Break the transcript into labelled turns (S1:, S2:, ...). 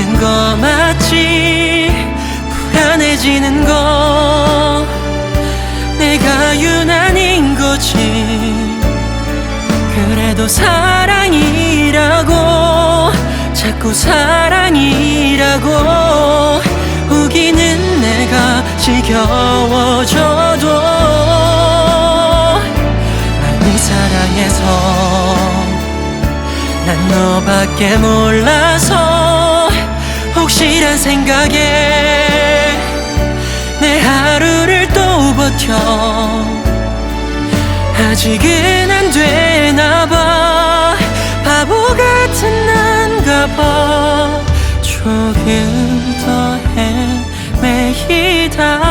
S1: 되는 거 맞지 불안해지는 거. 내가 유난인 거지. 그래도 사랑이라고 자꾸 사랑이라고 우기는 내가 지겨워져도 많이 네 사랑해서 난 너밖에 몰라서 이런 생각에 내 하루를 또 버텨. 아직은 안 되나봐. 바보 같은 난가봐. 조금 더 헤매이다.